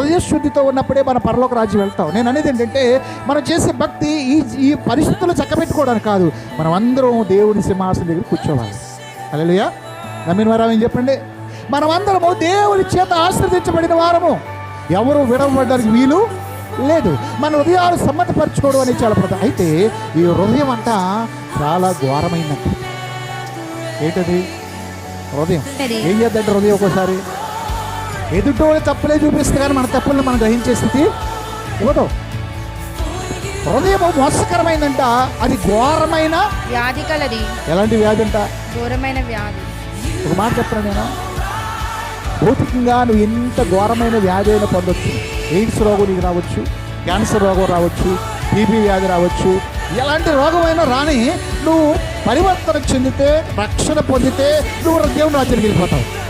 హృదయ శుద్ధితో ఉన్నప్పుడే మన పరలోక రాజ్యం వెళ్తాం. నేను అనేది ఏంటంటే మనం చేసే భక్తి ఈ ఈ పరిస్థితులు చక్కబెట్టుకోవడానికి కాదు. మనం అందరం దేవుని సింహాసనం దగ్గర కూర్చోవాలి. అలెలుయా నమ్మిన వారా ఏం చెప్పండి? మనం అందరము దేవుని చేత ఆశ్రదించబడిన వారము. ఎవరు విడవబడడానికి వీలు లేదు. మన హృదయాలు సమ్మతపరచుకోవడం అనేది చాలా ప్రధానం. అయితే ఈ హృదయం అంట చాలా ఘోరమైందంట ఏంటది? హృదయం. ఏం చేద్దంటే హృదయం ఒక్కోసారి ఎదుటోళ్ళు తప్పులే చూపిస్తే కానీ మన తప్పుల్ని మనం గ్రహించే స్థితి ఇవ్వదు. హృదయం మోసకరమైందంట అది ఘోరమైన వ్యాధి కలది. ఎలాంటి వ్యాధి అంట? ఘోరమైన వ్యాధి. ఒక మాట చెప్పను నేను. భౌతికంగా నువ్వు ఎంత ఘోరమైన వ్యాధి అయినా పొందొచ్చు. ఎయిడ్స్ రోగం నీకు రావచ్చు క్యాన్సర్ రోగం రావచ్చు టీబీ వ్యాధి రావచ్చు. ఎలాంటి రోగమైనా రాని నువ్వు పరివర్తన చెందితే రక్షణ పొందితే నువ్వు దేవుని రాజ్యానికి వెళ్ళిపోతావు.